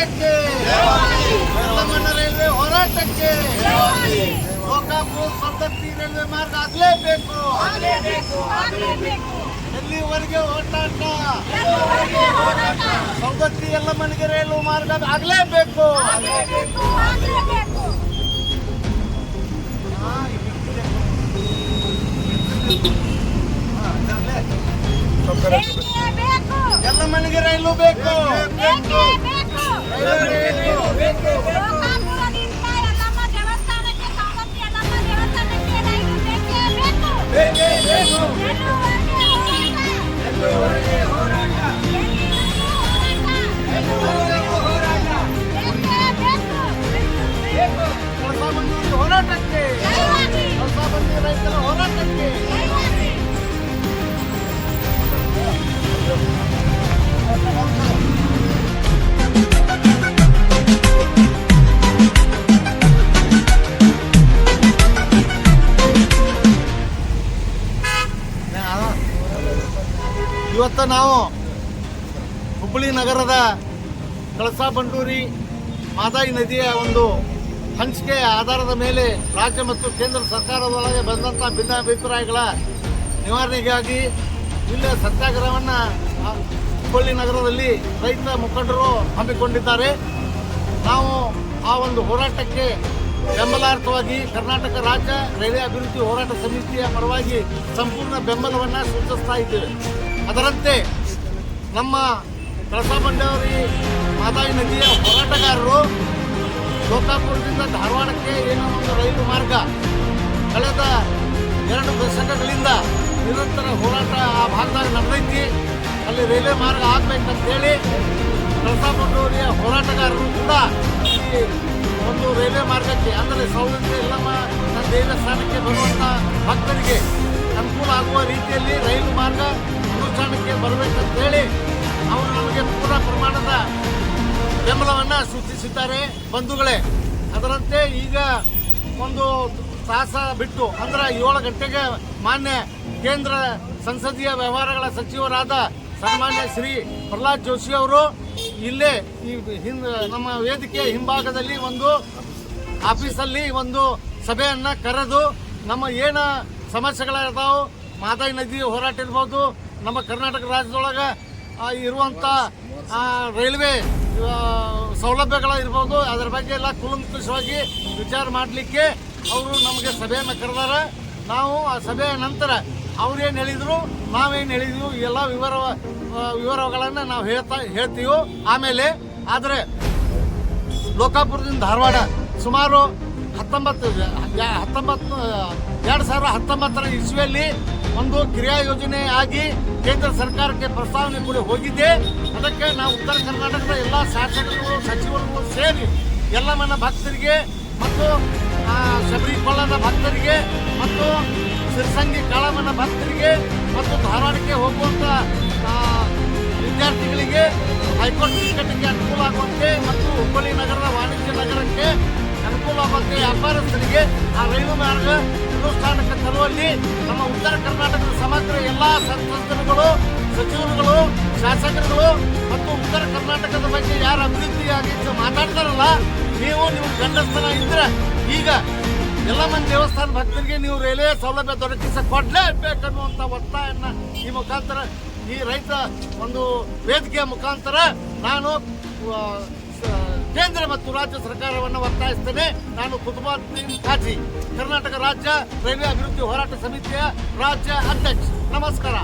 ಹೋರಾಟಕ್ಕೆ ರೈಲ್ವೆ ಹೋರಾಟಕ್ಕೆ ಲೋಕಾಪುರ ಸವದತ್ತಿ ರೈಲ್ವೆ ಮಾರ್ಗ ಆಗಲೇಬೇಕು. ಎಲ್ಲಿವರೆಗೆ ಹೋರಾಟ? ಎಲ್ಲ ಮನೆಗೆ ರೈಲು ಮಾರ್ಗ ಆಗಲೇಬೇಕು. ಮನೆಗೆ ರೈಲು ಬೇಕು. ಹೋರಾಟಕ್ಕೆ. ರೈತರ ಹೋರಾಟಕ್ಕೆ. ಇವತ್ತು ನಾವು ಹುಬ್ಬಳ್ಳಿ ನಗರದ ಕಳಸಾ ಬಂಡೂರಿ ಮಾದಾಯಿ ನದಿಯ ಒಂದು ಹಂಚಿಕೆ ಆಧಾರದ ಮೇಲೆ ರಾಜ್ಯ ಮತ್ತು ಕೇಂದ್ರ ಸರ್ಕಾರದೊಳಗೆ ಬಂದಂಥ ಭಿನ್ನಾಭಿಪ್ರಾಯಗಳ ನಿವಾರಣೆಗಾಗಿ ಇಲ್ಲಿ, ಸತ್ಯಾಗ್ರಹವನ್ನು ಹುಬ್ಬಳ್ಳಿ ನಗರದಲ್ಲಿ ರೈತ ಮುಖಂಡರು ಹಮ್ಮಿಕೊಂಡಿದ್ದಾರೆ. ನಾವು ಆ ಒಂದು ಹೋರಾಟಕ್ಕೆ ಬೆಂಬಲಾರ್ಥವಾಗಿ ಕರ್ನಾಟಕ ರಾಜ್ಯ ರೈಲ್ವೆ ಅಭಿವೃದ್ಧಿ ಹೋರಾಟ ಸಮಿತಿಯ ಪರವಾಗಿ ಸಂಪೂರ್ಣ ಬೆಂಬಲವನ್ನು ಸೂಚಿಸ್ತಾ ಇದ್ದೇವೆ. ಅದರಂತೆ ನಮ್ಮ ಕಳಸಾ ಬಂಡಾವರಿ ಮಾದಾಯಿ ನದಿಯ ಹೋರಾಟಗಾರರು ಲೋಕಾಪುರದಿಂದ ಧಾರವಾಡಕ್ಕೆ ಏನೋ ಒಂದು ರೈಲು ಮಾರ್ಗ ಕಳೆದ ಎರಡು ದಶಕಗಳಿಂದ ನಿರಂತರ ಹೋರಾಟ ಆ ಭಾಗದಾಗ ನಡೆದೈತಿ. ಅಲ್ಲಿ ರೈಲ್ವೆ ಮಾರ್ಗ ಆಗ್ಬೇಕಂತೇಳಿ ಕಳಸಾ ಬಂಡೂರಿಯ ಹೋರಾಟಗಾರರು ಕೂಡ ಈ ಒಂದು ರೈಲ್ವೆ ಮಾರ್ಗಕ್ಕೆ, ಅಂದರೆ ಸೌಲಭ್ಯ ಇಲ್ಲಮ್ಮ ನನ್ನ ದೇವಸ್ಥಾನಕ್ಕೆ ಬರುವಂಥ ಭಕ್ತರಿಗೆ ಅನುಕೂಲ ಆಗುವ ರೀತಿಯಲ್ಲಿ ರೈಲು ಮಾರ್ಗ ಅನುಷ್ಠಾನಕ್ಕೆ ಬರಬೇಕಂತೇಳಿ ಅವರು ನಮಗೆ ಪೂರ್ಣ ಪ್ರಮಾಣದ ಬೆಂಬಲವನ್ನು ಸೂಚಿಸಿದ್ದಾರೆ. ಬಂಧುಗಳೇ, ಅದರಂತೆ ಈಗ ಒಂದು ತಾಸ ಬಿಟ್ಟು, ಅಂದ್ರೆ ಏಳು ಗಂಟೆಗೆ ಮಾನ್ಯ ಕೇಂದ್ರ ಸಂಸದೀಯ ವ್ಯವಹಾರಗಳ ಸಚಿವರಾದ ಸನ್ಮಾನ್ಯ ಶ್ರೀ ಪ್ರಹ್ಲಾದ್ ಜೋಶಿ ಅವರು ಇಲ್ಲೇ ಈ ಹಿಂದ ನಮ್ಮ ವೇದಿಕೆ ಹಿಂಭಾಗದಲ್ಲಿ ಒಂದು ಆಫೀಸಲ್ಲಿ ಒಂದು ಸಭೆಯನ್ನ ಕರೆದು ನಮ್ಮ ಏನ ಸಮಸ್ಯೆಗಳಿದಾವು ಮಾದಾಯಿ ನದಿ ಹೋರಾಟ ಇರ್ಬೋದು, ನಮ್ಮ ಕರ್ನಾಟಕ ರಾಜ್ಯದೊಳಗೆ ಇರುವಂಥ ರೈಲ್ವೆ ಸೌಲಭ್ಯಗಳ ಇರ್ಬೋದು, ಅದರ ಬಗ್ಗೆ ಎಲ್ಲ ಕೂಲಂಕುಷವಾಗಿ ವಿಚಾರ ಮಾಡಲಿಕ್ಕೆ ಅವರು ನಮಗೆ ಸಭೆಯನ್ನು ಕರೆದಾರ. ನಾವು ಆ ಸಭೆಯ ನಂತರ ಅವ್ರೇನು ಹೇಳಿದ್ರು, ನಾವೇನು ಹೇಳಿದ್ವಿ, ಎಲ್ಲ ವಿವರ ವಿವರಗಳನ್ನು ನಾವು ಹೇಳ್ತಾ, ಹೇಳ್ತೀವಿ. ಆಮೇಲೆ, ಆದರೆ, ಲೋಕಾಪುರದಿಂದ ಧಾರವಾಡ ಸುಮಾರು ಹತ್ತೊಂಬತ್ತು ಹತ್ತೊಂಬತ್ತು, ಎರಡು ಸಾವಿರದ ಹತ್ತೊಂಬತ್ತರ ಇಸ್ವಿಯಲ್ಲಿ ಒಂದು ಕ್ರಿಯಾ ಯೋಜನೆ ಆಗಿ ಕೇಂದ್ರ ಸರ್ಕಾರಕ್ಕೆ ಪ್ರಸ್ತಾವನೆ ಕೂಡ ಹೋಗಿದೆ. ಅದಕ್ಕೆ ನಾವು ಉತ್ತರ ಕರ್ನಾಟಕದ ಎಲ್ಲ ಶಾಸಕರು ಸಚಿವರುಗಳು ಸೇರಿ ಎಲ್ಲ ನನ್ನ ಭಕ್ತರಿಗೆ ಮತ್ತು ಶಬರಿಮಲದ ಭಕ್ತರಿಗೆ ಮತ್ತು ಸಿರಸಂಗಿ ಕಾಳಮನ ಭಕ್ತರಿಗೆ ಮತ್ತು ಧಾರವಾಡಕ್ಕೆ ಹೋಗುವಂಥ ವಿದ್ಯಾರ್ಥಿಗಳಿಗೆ ಹೈಕೋರ್ಟ್ ಟಿಕೆಟ್ಗೆ ಅನುಕೂಲ ಆಗುವಂತೆ ಮತ್ತು ಹುಬ್ಬಳ್ಳಿ ನಗರದ ವಾಣಿಜ್ಯ ನಗರಕ್ಕೆ ಅನುಕೂಲ ಆಗುವಂತೆ ವ್ಯಾಪಾರಸ್ಥರಿಗೆ ಆ ರೈಲು ಮಾರ್ಗ ಅನುಷ್ಠಾನಕ್ಕೆ ತರುವಲ್ಲಿ ನಮ್ಮ ಉತ್ತರ ಕರ್ನಾಟಕದ ಸಮಗ್ರ ಎಲ್ಲ ಸಂಸದರು ಸಚಿವರುಗಳು, ಶಾಸಕರುಗಳು ಮತ್ತು ಉತ್ತರ ಕರ್ನಾಟಕದ ಬಗ್ಗೆ ಯಾರು ಅಭಿವೃದ್ಧಿಯಾಗಿ ಮಾತಾಡ್ತಾರಲ್ಲ, ನೀವು ನಿಮ್ಮ ಗಂಡಸ್ಥನ ಇದ್ರೆ ಈಗ ಎಲ್ಲ ಮಂದಿ ದೇವಸ್ಥಾನ ಭಕ್ತರಿಗೆ ನೀವು ರೈಲ್ವೆ ಸೌಲಭ್ಯ ದೊರಕಿಸ ಕೊಡಲೇಬೇಕನ್ನುವಂಥ ಒತ್ತಾಯನ್ನ ಈ ಮುಖಾಂತರ ಈ ರೈತ ಒಂದು ವೇದಿಕೆಯ ಮುಖಾಂತರ ನಾನು ಕೇಂದ್ರ ಮತ್ತು ರಾಜ್ಯ ಸರ್ಕಾರವನ್ನು ಒತ್ತಾಯಿಸ್ತೇನೆ. ನಾನು ಕುತುಬಾದ್ದೀನ್ ಖಾಜಿ ಕರ್ನಾಟಕ ರಾಜ್ಯ ರೈಲ್ವೆ ಅಭಿವೃದ್ಧಿ ಹೋರಾಟ ಸಮಿತಿಯ ರಾಜ್ಯ ಅಧ್ಯಕ್ಷ. ನಮಸ್ಕಾರ.